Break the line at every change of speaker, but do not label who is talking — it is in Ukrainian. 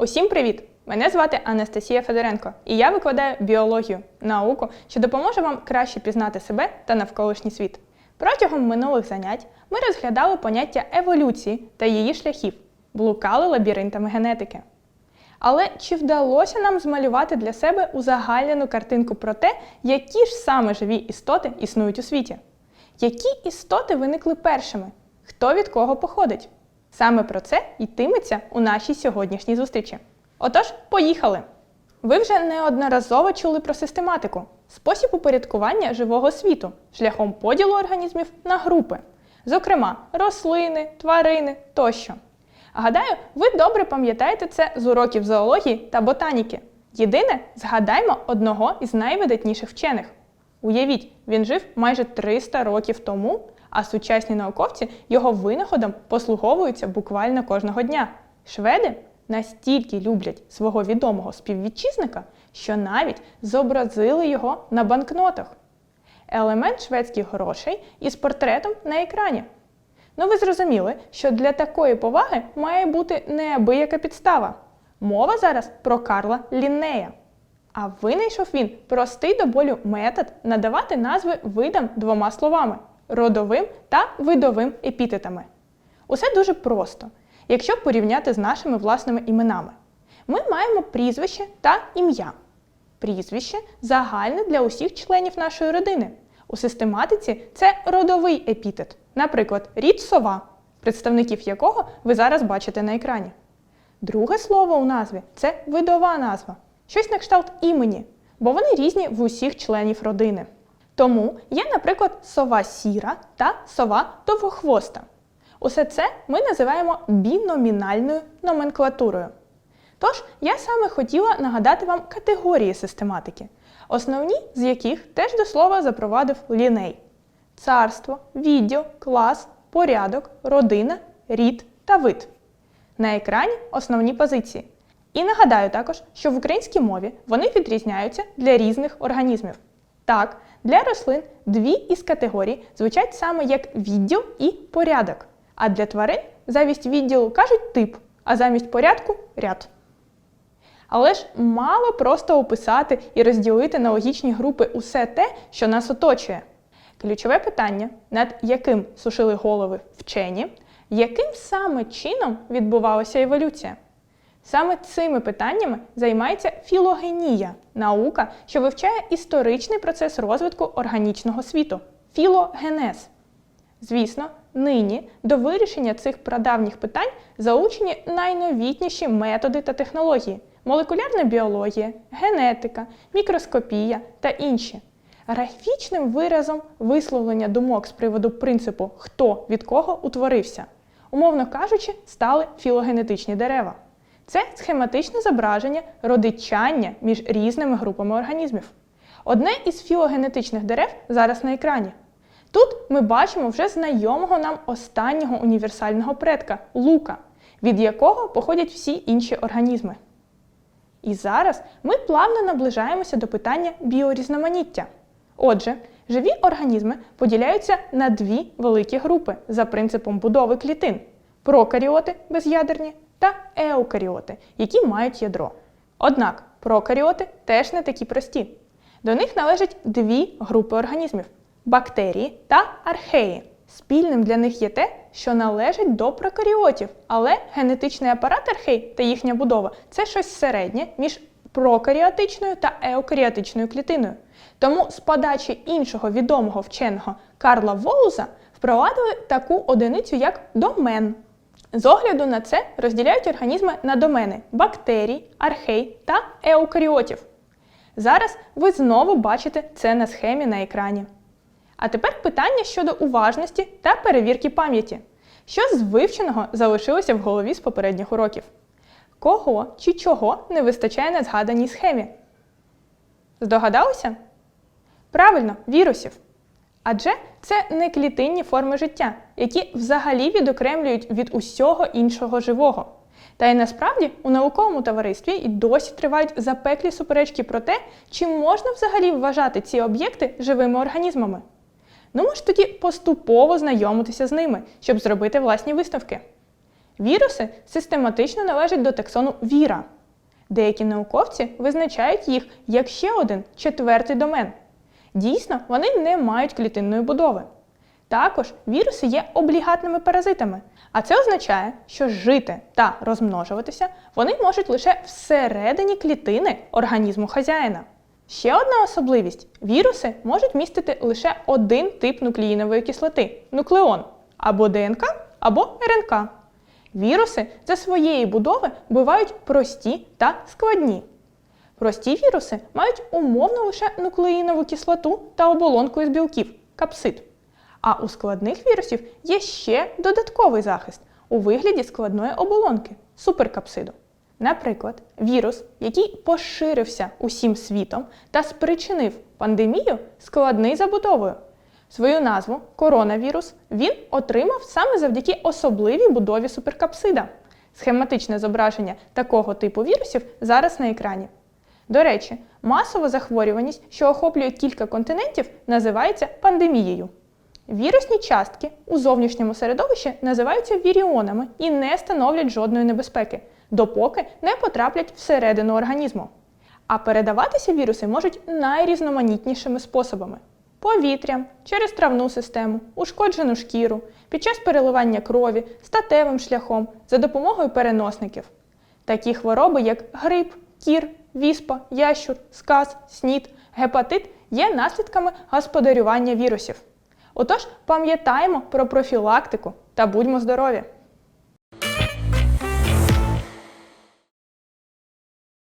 Усім привіт! Мене звати Анастасія Федоренко, і я викладаю біологію, науку, що допоможе вам краще пізнати себе та навколишній світ. Протягом минулих занять ми розглядали поняття еволюції та її шляхів, блукали лабіринтами генетики. Але чи вдалося нам змалювати для себе узагальнену картинку про те, які ж саме живі істоти існують у світі? Які істоти виникли першими? Хто від кого походить? Саме про це йтиметься у нашій сьогоднішній зустрічі. Отож, поїхали! Ви вже неодноразово чули про систематику спосіб упорядкування живого світу шляхом поділу організмів на групи, зокрема рослини, тварини тощо. Гадаю, ви добре пам'ятаєте це з уроків зоології та ботаніки. Єдине, згадаймо одного із найвидатніших вчених. Уявіть, він жив майже 300 років тому, а сучасні науковці його винаходом послуговуються буквально кожного дня. Шведи настільки люблять свого відомого співвітчизника, що навіть зобразили його на банкнотах. Елемент шведських грошей із портретом на екрані. Ну ви зрозуміли, що для такої поваги має бути неабияка підстава. Мова зараз про Карла Ліннея. А винайшов він простий до болю метод надавати назви видам двома словами родовим та видовим епітетами. Усе дуже просто, якщо порівняти з нашими власними іменами. Ми маємо прізвище та ім'я. Прізвище загальне для усіх членів нашої родини. У систематиці це родовий епітет, наприклад, рід сова, представників якого ви зараз бачите на екрані. Друге слово у назві це видова назва, щось на кшталт імені, бо вони різні в усіх членів родини. Тому є, наприклад, сова сіра та сова довгохвоста. Усе це ми називаємо біномінальною номенклатурою. Тож, я саме хотіла нагадати вам категорії систематики, основні з яких теж до слова запровадив ліней: царство, відділ, клас, порядок, родина, рід та вид. На екрані основні позиції. І нагадаю також, що в українській мові вони відрізняються для різних організмів. Так, для рослин дві із категорій звучать саме як відділ і порядок. А для тварин замість відділу кажуть тип, а замість порядку ряд. Але ж мало просто описати і розділити на логічні групи усе те, що нас оточує. Ключове питання, над яким сушили голови вчені, яким саме чином відбувалася еволюція? Саме цими питаннями займається філогенія наука, що вивчає історичний процес розвитку органічного світу філогенез. Звісно, нині до вирішення цих прадавніх питань залучені найновітніші методи та технології молекулярна біологія, генетика, мікроскопія та інші. Графічним виразом висловлення думок з приводу принципу хто від кого утворився, умовно кажучи, стали філогенетичні дерева. Це схематичне зображення родичання між різними групами організмів. Одне із філогенетичних дерев зараз на екрані. Тут ми бачимо вже знайомого нам останнього універсального предка лука, від якого походять всі інші організми. І зараз ми плавно наближаємося до питання біорізноманіття. Отже, живі організми поділяються на дві великі групи за принципом будови клітин прокаріоти без'ядерні та еукаріоти, які мають ядро. Однак прокаріоти теж не такі прості. До них належать дві групи організмів бактерії та археї. Спільним для них є те, що належить до прокаріотів, але генетичний апарат архей та їхня будова це щось середнє між прокаріотичною та еукаріотичною клітиною. Тому з подачі іншого відомого вченого Карла Волуза впровадили таку одиницю, як домен. З огляду на це розділяють організми на домени бактерій, архей та еукаріотів. Зараз ви знову бачите це на схемі на екрані. А тепер питання щодо уважності та перевірки пам'яті. Що з вивченого залишилося в голові з попередніх уроків? Кого чи чого не вистачає на згаданій схемі? Здогадалися? Правильно, вірусів. Адже це не клітинні форми життя, які взагалі відокремлюють від усього іншого живого. Та й насправді у науковому товаристві і досі тривають запеклі суперечки про те, чи можна взагалі вважати ці об'єкти живими організмами. Ну, може тоді поступово знайомитися з ними, щоб зробити власні висновки. Віруси систематично належать до таксону віра. Деякі науковці визначають їх як ще один четвертий домен. Дійсно, вони не мають клітинної будови. Також віруси є облігатними паразитами, а це означає, що жити та розмножуватися вони можуть лише всередині клітини організму хазяїна. Ще одна особливість: віруси можуть містити лише один тип нуклеїнової кислоти нуклеон або ДНК, або РНК. Віруси за своєї будови бувають прості та складні. Прості віруси мають умовно лише нуклеїнову кислоту та оболонку із білків капсид. А у складних вірусів є ще додатковий захист у вигляді складної оболонки суперкапсиду. Наприклад, вірус, який поширився усім світом та спричинив пандемію, складний забудовою. Свою назву коронавірус він отримав саме завдяки особливій будові суперкапсида. Схематичне зображення такого типу вірусів зараз на екрані. До речі, масова захворюваність, що охоплює кілька континентів, називається пандемією. Вірусні частки у зовнішньому середовищі називаються віріонами і не становлять жодної небезпеки, допоки не потраплять всередину організму. А передаватися віруси можуть найрізноманітнішими способами: повітрям, через травну систему, ушкоджену шкіру, під час переливання крові, статевим шляхом, за допомогою переносників. Такі хвороби, як грип, кір, віспа, ящур, сказ, снід, гепатит, є наслідками господарювання вірусів. Отож, пам'ятаємо про профілактику та будьмо здорові!